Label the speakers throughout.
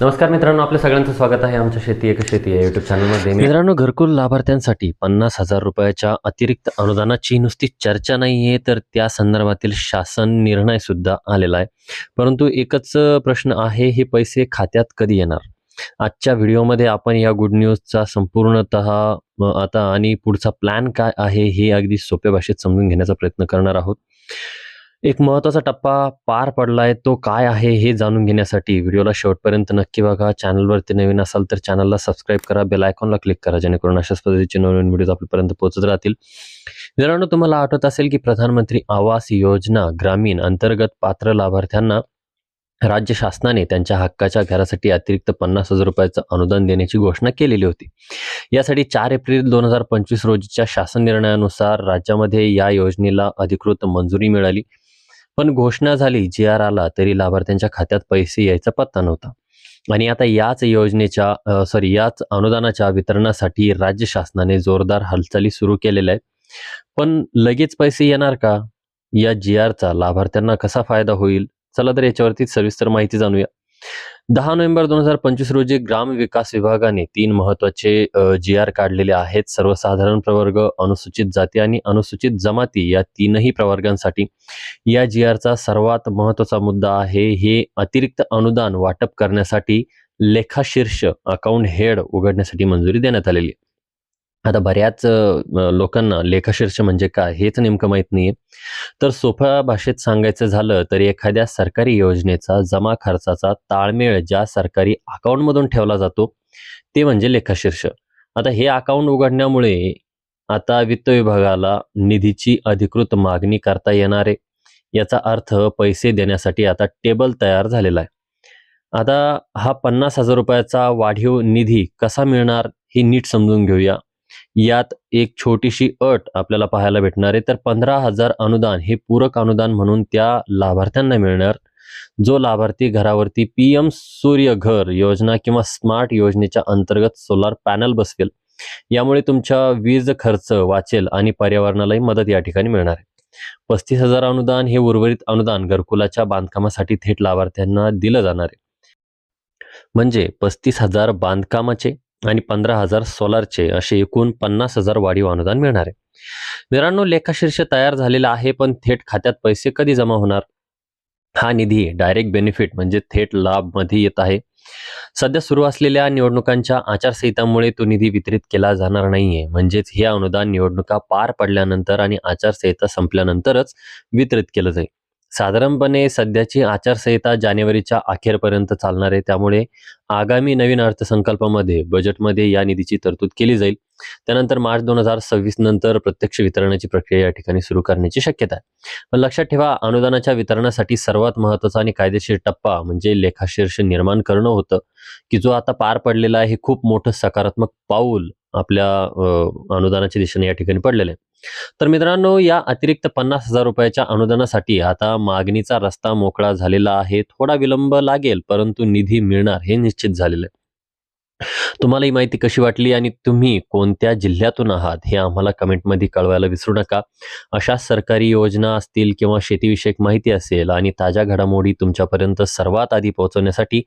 Speaker 1: नमस्कार मित्रांनो आपल्या सगळ्यांचं स्वागत आहे आमच्या शेती एक शेती या युट्यूब चॅनलमध्ये मित्रांनो घरकुल लाभार्थ्यांसाठी पन्नास हजार रुपयाच्या अतिरिक्त अनुदानाची नुसती चर्चा नाही आहे तर त्या संदर्भातील शासन निर्णय सुद्धा आलेला आहे. परंतु एकच प्रश्न आहे हे पैसे खात्यात कधी येणार? आजच्या व्हिडिओमध्ये आपण या गुड न्यूजचा संपूर्णतः आता आणि पुढचा प्लॅन काय आहे हे अगदी सोप्या भाषेत समजून घेण्याचा प्रयत्न करणार आहोत. एक महत्त्वाचा टप्पा पार पडलाय तो काय आहे हे जाणून घेण्यासाठी व्हिडिओला शेवटपर्यंत नक्की बघा. चॅनलवरती नवीन असाल तर चॅनलला सबस्क्राईब करा बेल आयकॉनला क्लिक करा जेणेकरून अशाच पद्धतीचे नवीन व्हिडिओ आपल्यापर्यंत पोहोचत राहतील. मित्रांनो तुम्हाला आठवत असेल की प्रधानमंत्री आवास योजना ग्रामीण अंतर्गत पात्र लाभार्थ्यांना राज्य शासनाने त्यांच्या हक्काच्या घरासाठी अतिरिक्त पन्नास हजार रुपयाचं अनुदान देण्याची घोषणा केलेली होती. यासाठी चार एप्रिल दोन हजार पंचवीस रोजीच्या शासन निर्णयानुसार राज्यामध्ये या योजनेला अधिकृत मंजुरी मिळाली. पण घोषणा झाली जी आर आला तरी लाभार्थ्यांच्या खात्यात पैसे यायचा पत्ता नव्हता. आणि आता याच योजनेच्या सॉरी याच अनुदानाच्या वितरणासाठी राज्य शासनाने जोरदार हालचाली सुरू केलेल्या आहेत. पण लगेच पैसे येणार का? या जी आरचा लाभार्थ्यांना कसा फायदा होईल? चला तर याच्यावरती सविस्तर माहिती जाणूया. दहा नोव्हेंबर दोन हजार पंचवीस रोजी ग्राम विकास विभागाने तीन महत्त्वाचे जी आर काढलेले आहेत. सर्वसाधारण प्रवर्ग अनुसूचित जाती आणि अनुसूचित जमाती या तीनही प्रवर्गांसाठी या जी आरचा सर्वात महत्त्वाचा मुद्दा आहे. हे अतिरिक्त अनुदान वाटप करण्यासाठी लेखाशीर्ष अकाउंट हेड उघडण्यासाठी मंजुरी देण्यात आलेली आहे. आता बऱ्याच लोकांना लेखाशीर्ष म्हणजे काय हेच नेमकं माहीत नाही तर सोप्या भाषेत सांगायचं झालं तर एखाद्या सरकारी योजनेचा जमा खर्चाचा ताळमेळ ज्या सरकारी अकाउंटमधून ठेवला जातो ते म्हणजे लेखाशीर्ष. आता हे अकाउंट उघडण्यामुळे आता वित्त विभागाला निधीची अधिकृत मागणी करता येणार आहे याचा अर्थ पैसे देण्यासाठी आता टेबल तयार झालेला आहे. आता हा पन्नास हजार रुपयाचा वाढीव निधी कसा मिळणार हे नीट समजून घेऊया. यात एक छोटीशी अट आपल्याला पाहायला भेटणार आहे. तर पंधरा हजार अनुदान हे पूरक अनुदान म्हणून त्या लाभार्थ्यांना मिळणार. जो लाभार्थी घरावरती पी एम सूर्य घर योजना किंवा स्मार्ट योजनेच्या अंतर्गत सोलार पॅनल बसवेल यामुळे तुमच्या वीज खर्च वाचेल आणि पर्यावरणालाही मदत या ठिकाणी मिळणार आहे. पस्तीस हजार अनुदान हे उर्वरित अनुदान घरकुलाच्या बांधकामासाठी थेट लाभार्थ्यांना दिलं जाणार आहे. म्हणजे पस्तीस हजार बांधकामाचे आणि पंधरा हजार सोलारचे असे एकूण पन्नास हजार वाढीव अनुदान मिळणार आहे. मित्रांनो लेखाशीर्ष तयार झालेला आहे पण थेट खात्यात पैसे कधी जमा होणार? हा निधी डायरेक्ट बेनिफिट म्हणजे थेट लाभमध्ये येत आहे. सध्या सुरू असलेल्या निवडणुकांच्या आचारसंहितामुळे तो निधी वितरित केला जाणार नाहीये. म्हणजेच हे अनुदान निवडणुका पार पडल्यानंतर आणि आचारसंहिता संपल्यानंतरच वितरित केलं जाईल. साधारणपणे सध्याची आचारसंहिता जानेवारीच्या अखेरपर्यंत चालणार आहे. त्यामुळे आगामी नवीन अर्थसंकल्पामध्ये बजेटमध्ये या निधीची तरतूद केली जाईल. त्यानंतर मार्च दोन हजार सव्वीस नंतर प्रत्यक्ष वितरणाची प्रक्रिया या ठिकाणी सुरू करण्याची शक्यता आहे. पण लक्षात ठेवा अनुदानाच्या वितरणासाठी सर्वात महत्त्वाचा आणि कायदेशीर टप्पा म्हणजे लेखाशीर्ष निर्माण करणं होतं की जो आता पार पडलेला आहे हे खूप मोठं सकारात्मक पाऊल आपल्या अ, अनुदानाच्या दिशेने या ठिकाणी पडलेले आहे तर मित्रांनो या अतिरिक्त पन्नास हजार रुपयाच्या अनुदानासाठी आता मागणीचा रस्ता मोकळा झालेला आहे. थोडा विलंब लागेल परंतु निधी मिळणार हे निश्चित झालेलं आहे. तुम्हाला ही माहिती कशी वाटली आणि तुम्ही कोणत्या जिल्ह्यातून आहात हे आम्हाला कमेंटमध्ये कळवायला विसरू नका. अशा सरकारी योजना असतील किंवा शेतीविषयक माहिती असेल आणि ताज्या घडामोडी तुमच्यापर्यंत सर्वात आधी पोहोचवण्यासाठी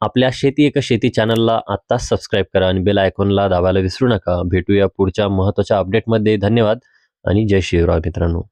Speaker 1: आपल्या शेती एक शेती चॅनलला आत्ताच सबस्क्राईब करा आणि बेल आयकॉनला दाबायला विसरू नका. भेटूया पुढच्या महत्त्वाच्या अपडेटमध्ये. धन्यवाद आणि जय शिवराय मित्रांनो.